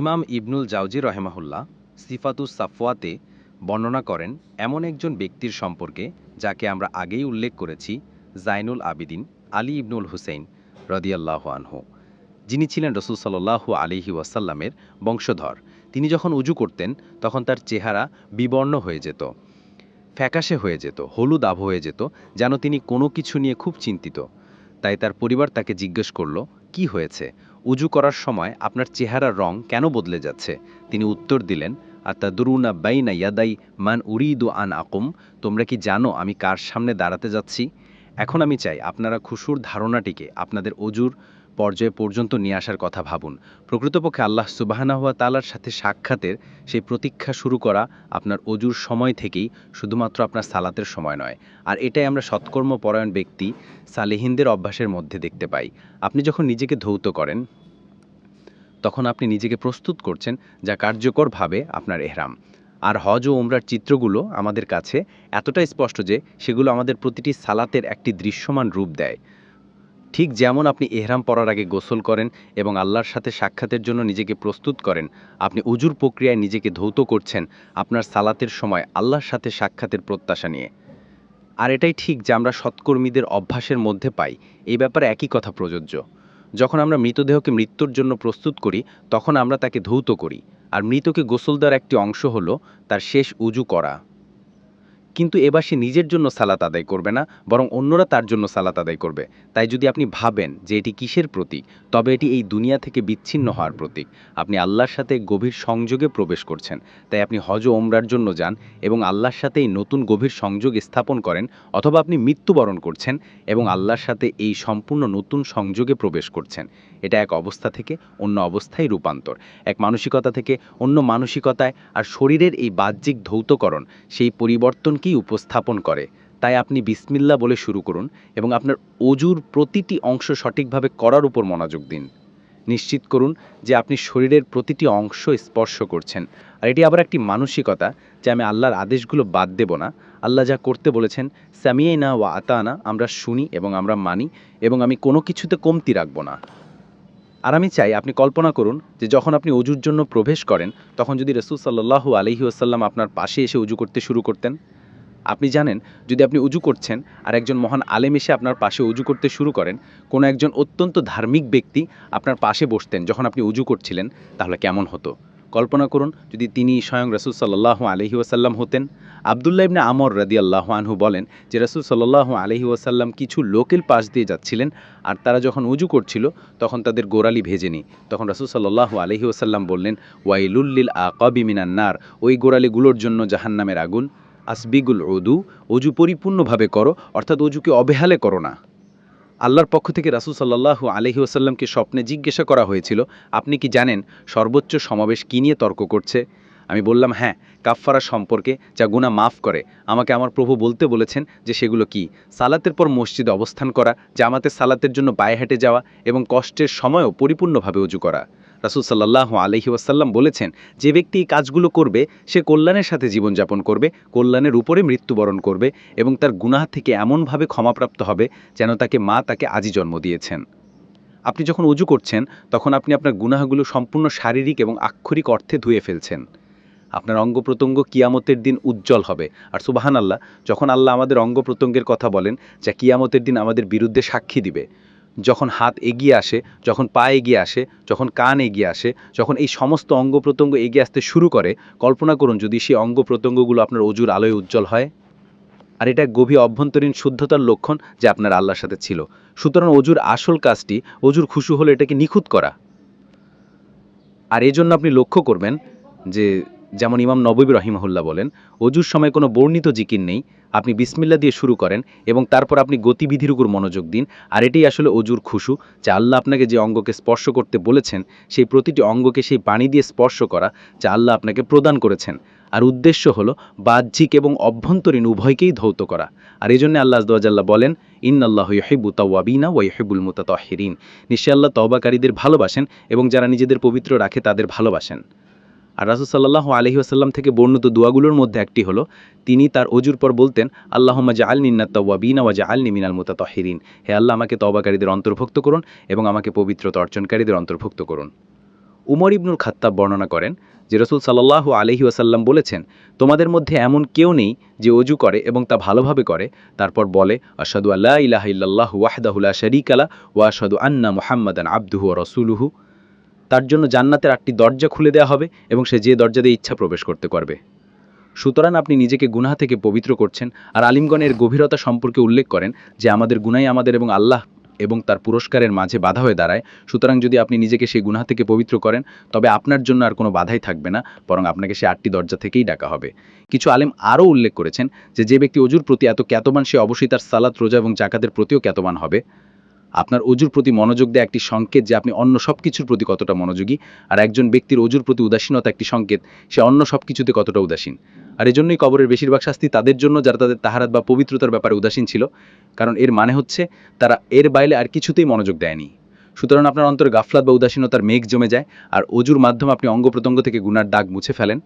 ইমাম ইবনুল জাউজি রহেমাহুল্লাহ সিফাতুস সাফওয়াতে বর্ণনা করেন, এমন একজন ব্যক্তির সম্পর্কে যাকে আমরা আগেই উল্লেখ করেছি, জাইনুল আবিদিন আলী ইবনুল হুসেইন রদিয়াল্লাহ আনহু। যিনি ছিলেন রসুল সাল্লাহু আলিহি ওয়াসাল্লামের বংশধর। তিনি যখন উজু করতেন, তখন তার চেহারা বিবর্ণ হয়ে যেত, ফ্যাকাশে হয়ে যেত, হলুদ আভ হয়ে যেত, যেন তিনি কোনো কিছু নিয়ে খুব চিন্তিত। তাই তার পরিবার তাকে জিজ্ঞেস করল, কি হয়েছে? উজু করার সময় আপনার চেহারার রং কেন বদলে যাচ্ছে? তিনি উত্তর দিলেন আত্মা দুরুনা বাইনা ইয়াদাই মান উরিদু আন আকুম। তোমরা কি জানো আমি কার সামনে দাঁড়াতে যাচ্ছি? এখন আমি চাই আপনারা খুশুর ধারণাটিকে, আপনাদের অজুর পর্যায়ে পর্যন্ত নিয়ে আসার কথা ভাবুন। প্রকৃতপক্ষে আল্লাহ সুবাহানা সুবাহানাহুয়া তালার সাথে সাক্ষাতের সেই প্রতীক্ষা শুরু করা আপনার অজুর সময় থেকেই শুধুমাত্র আপনার সালাতের সময় নয়। আর এটাই আমরা সৎকর্ম পরায়ণ ব্যক্তি, সালেহিনদের অভ্যাসের মধ্যে দেখতে পাই। আপনি যখন নিজেকে ধৌত করেন, তখন আপনি নিজেকে প্রস্তুত করছেন যা কার্যকরভাবে আপনার এহরাম। আর হজ ও ওমরার চিত্রগুলো আমাদের কাছে এতটাই স্পষ্ট যে সেগুলো আমাদের প্রতিটি সালাতের একটি দৃশ্যমান রূপ দেয়। ঠিক যেমন আপনি এহরাম পরার আগে গোসল করেন এবং আল্লাহর সাথে সাক্ষাতের জন্য নিজেকে প্রস্তুত করেন, আপনি উজুর প্রক্রিয়ায় নিজেকে ধৌত করছেন আপনার সালাতের সময় আল্লাহর সাথে সাক্ষাতের প্রত্যাশা নিয়ে। আর এটাই ঠিক যে আমরা সৎকর্মীদের অভ্যাসের মধ্যে পাই, এই ব্যাপারে একই কথা প্রযোজ্য। যখন আমরা মৃতদেহকে মৃত্যুর জন্য প্রস্তুত করি, তখন আমরা তাকে ধৌত করি। আর মৃতকে গোসল দেওয়ার একটি অংশ হলো তার শেষ উজু করা। কিন্তু এবার সে নিজের জন্য সালাত আদায় করবে না, বরং অন্যরা তার জন্য সালাত আদায় করবে। তাই যদি আপনি ভাবেন যে এটি কিসের প্রতীক, তবে এটি এই দুনিয়া থেকে বিচ্ছিন্ন হওয়ার প্রতীক। আপনি আল্লাহর সাথে গভীর সংযোগে প্রবেশ করছেন, তাই আপনি হজ ওমরার জন্য যান এবং আল্লাহর সাথে এই নতুন গভীর সংযোগ স্থাপন করেন অথবা আপনি মৃত্যুবরণ করছেন এবং আল্লাহর সাথে এই সম্পূর্ণ নতুন সংযোগে প্রবেশ করছেন। এটা এক অবস্থা থেকে অন্য অবস্থায় রূপান্তর। এক মানসিকতা থেকে অন্য মানসিকতায় আর শরীরের এই বাহ্যিক ধৌতকরণ, সেই পরিবর্তনকেই উপস্থাপন করে। তাই আপনি বিসমিল্লা বলে শুরু করুন এবং আপনার অজুর প্রতিটি অংশ সঠিকভাবে করার উপর মনোযোগ দিন। নিশ্চিত করুন যে আপনি শরীরের প্রতিটি অংশ স্পর্শ করছেন। আর এটি আবার একটি মানসিকতা যে আমি আল্লাহর আদেশগুলো বাদ দেব না। আল্লাহ যা করতে বলেছেন স্যামিয়ে না ওয়া আতানা, আমরা শুনি এবং আমরা মানি এবং আমি কোনো কিছুতে কমতি রাখব না। আর আমি চাই আপনি কল্পনা করুন যে যখন আপনি অজুর জন্য প্রবেশ করেন, তখন যদি রসুল সাল্লাহু আলহি আসাল্লাম আপনার পাশে এসে উজু করতে শুরু করতেন আপনি জানেন, যদি আপনি উজু করছেন আর একজন মহান আলেম এসে আপনার পাশে উজু করতে শুরু করেন, কোনো একজন অত্যন্ত ধার্মিক ব্যক্তি আপনার পাশে বসতেন যখন আপনি উজু করছিলেন, তাহলে কেমন হতো? কল্পনা করুন, যদি তিনি স্বয়ং রসুল সাল্লাহ আলহি ওয়াসাল্লাম হতেন, আবদুল্লাহ ইবনে আমর রাদি আল্লাহ আনহু বলেন যে রসুল সাল্লাহ আলহি ওয়াসাল্লাম কিছু লোকের পাশ দিয়ে যাচ্ছিলেন আর তারা যখন উজু করছিল, তখন তাদের গোড়ালি ভেজেনি। তখন রসুল সাল্লাহ আলহি ওয়াসাল্লাম বললেন ওয়াইলুল্লিল আকাবি মিনান্নার ওই গোড়ালিগুলোর জন্য জাহান্নামের আগুন আসবিগুল অদু অজু পরিপূর্ণভাবে করো, অর্থাৎ অজুকে অবহেলে করো না। আল্লাহর পক্ষ থেকে রাসুল সাল্লাহু আলহি ওসাল্লামকে স্বপ্নে জিজ্ঞাসা করা হয়েছিল, আপনি কি জানেন সর্বোচ্চ সমাবেশ কী নিয়ে তর্ক করছে? আমি বললাম হ্যাঁ কাফফারা সম্পর্কে যা গুণা মাফ করে, আমাকে আমার প্রভু বলতে বলেছেন যে সেগুলো কি? সালাতের পর মসজিদে অবস্থান করা জামাতে সালাতের জন্য পায়ে হেঁটে যাওয়া এবং কষ্টের সময়ও পরিপূর্ণভাবে উজু করা। রাসুল সাল্লাহ আলহি ওয়াসাল্লাম বলেছেন, যে ব্যক্তি এই কাজগুলো করবে, সে কল্যাণের সাথে জীবনযাপন করবে, কল্যাণের উপরে মৃত্যুবরণ করবে এবং তার গুনাহ থেকে এমনভাবে ক্ষমাপ্রাপ্ত হবে যেন তাকে মা তাকে আজই জন্ম দিয়েছেন। আপনি যখন উজু করছেন, তখন আপনি আপনার গুনাহগুলো সম্পূর্ণ শারীরিক এবং আক্ষরিক অর্থে ধুয়ে ফেলছেন। আপনার অঙ্গ প্রত্যঙ্গ কিয়ামতের দিন উজ্জ্বল হবে। আর সুবাহান আল্লাহ যখন আল্লাহ আমাদের অঙ্গ প্রত্যঙ্গের কথা বলেন, যা কিয়ামতের দিন আমাদের বিরুদ্ধে সাক্ষী দিবে। যখন হাত এগিয়ে আসে, যখন পা এগিয়ে আসে, যখন কান এগিয়ে আসে, যখন এই সমস্ত অঙ্গ প্রত্যঙ্গ এগিয়ে আসতে শুরু করে, কল্পনা করুন যদি সেই অঙ্গ প্রত্যঙ্গগুলো আপনার অজুর আলোয় উজ্জ্বল হয়। আর এটা গভীর অভ্যন্তরীণ শুদ্ধতার লক্ষণ যে আপনার আল্লাহর সাথে ছিল। সুতরাং অজুর আসল কাজটি, অজুর খুশু হলে এটাকে নিখুঁত করা। আর এজন্য আপনি লক্ষ্য করবেন যে, যেমন ইমাম নবী রহিমহুল্লাহ বলেন, অজুর সময় কোনো বর্ণিত জিকির নেই আপনি বিসমিল্লা দিয়ে শুরু করেন এবং তারপর আপনি গতিবিধির উপর মনোযোগ দিন। আর এটাই আসলে অজুর খুশু, যা আল্লাহ আপনাকে যে অঙ্গকে স্পর্শ করতে বলেছেন, সেই প্রতিটি অঙ্গকে সেই পানি দিয়ে স্পর্শ করা, যা আল্লাহ আপনাকে প্রদান করেছেন। আর উদ্দেশ্য হলো বাহ্যিক এবং অভ্যন্তরীণ উভয়কেই ধৌত করা। আর এই জন্য আল্লাহ আজদাল্লাহ বলেন ইন আল্লাহ ইহিবু তাওয়াবিনা ওয়া ইহিবুল মুতাতাহিরিন। নিশ্চয় আল্লাহ তওবাকারীদের ভালোবাসেন এবং যারা নিজেদের পবিত্র রাখে তাদের ভালোবাসেন। আর রাসুল সাল্লাহ আলহি আসাল্লাম থেকে বর্ণিত দোয়াগুলোর মধ্যে একটি হলো, তিনি তার অজুর পর বলতেন আল্লাহ জা আল নিন্না তওয়াবিনা ওয়া জা আল নিমিনাল মুতা তহিরিন হে আল্লাহ, আমাকে তবাকারীদের অন্তর্ভুক্ত করুন এবং আমাকে পবিত্রতা অর্জনকারীদের অন্তর্ভুক্ত করুন। উমর ইবনুল খাত্তাব বর্ণনা করেন যে, রসুল সাল্লাল্লাহু আলহি ওয়াসাল্লাম বলেছেন, তোমাদের মধ্যে এমন কেউ নেই যে অজু করে এবং তা ভালোভাবে করে। তারপর বলে আসাদু আল্লাহ ইলাহা ইল্লাল্লাহু ওয়াহদাহুলা শরিক আলা ওয়া আসাদু আন্না মুহাম্মাদান আবদুহু রসুলুহু। তার জন্য জান্নাতের আটটি দরজা খুলে দেওয়া হবে এবং সে যে দরজা দিয়ে ইচ্ছা প্রবেশ করতে পারবে। সুতরাং আপনি নিজেকে গুনাহ থেকে পবিত্র করছেন আর আলিমগণের গভীরতা সম্পর্কে উল্লেখ করেন যে আমাদের গুনাই আমাদের এবং আল্লাহ এবং তার পুরস্কারের মাঝে বাধা হয়ে দাঁড়ায়। সুতরাং যদি আপনি নিজেকে সেই গুনাহ থেকে পবিত্র করেন, তবে আপনার জন্য আর কোনো বাধাই থাকবে না, বরং আপনাকে সে আটটি দরজা থেকেই ডাকা হবে। কিছু আলেম আরও উল্লেখ করেছেন যে যে ব্যক্তি অজুর প্রতি এত খ্যাতমান সে অবশ্যই তার সালাত, রোজা এবং জাকাতের প্রতিও খ্যাতমান হবে। আপনার অজুর প্রতি মনোযোগ দেয় একটি সংকেত যে আপনি অন্য সব কিছুর প্রতি কতটা মনোযোগী, আর একজন ব্যক্তির অজুর প্রতি উদাসীনতা একটি সংকেত, সে অন্য সব কিছুতে কতটা উদাসীন। আর এজন্যই কবরের বেশিরভাগ শাস্তি তাদের জন্য যারা তাদের তাহারাত বা পবিত্রতার ব্যাপারে উদাসীন ছিল, কারণ এর মানে হচ্ছে তারা এর বাইরে আর কিছুতেই মনোযোগ দেয়নি। সুতরাং আপনার অন্তরে গাফলাত বা উদাসীনতার মেঘ জমে যায়, আর অজুর মাধ্যমে আপনি অঙ্গ প্রত্যঙ্গ থেকে গুনার দাগ মুছে ফেলেন।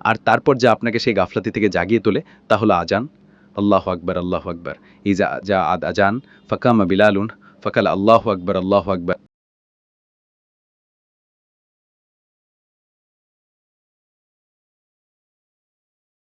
আর তারপর যা আপনাকে সেই গাফলাতি থেকে জাগিয়ে তোলে, তা হলো আজান। আল্লাহ আকবর আল্লাহ আকবর। ইজা যা আদ আজান, ফাকামা বিলালুন ফকাল আল্লাহ আকবর আল্লাহ আকবর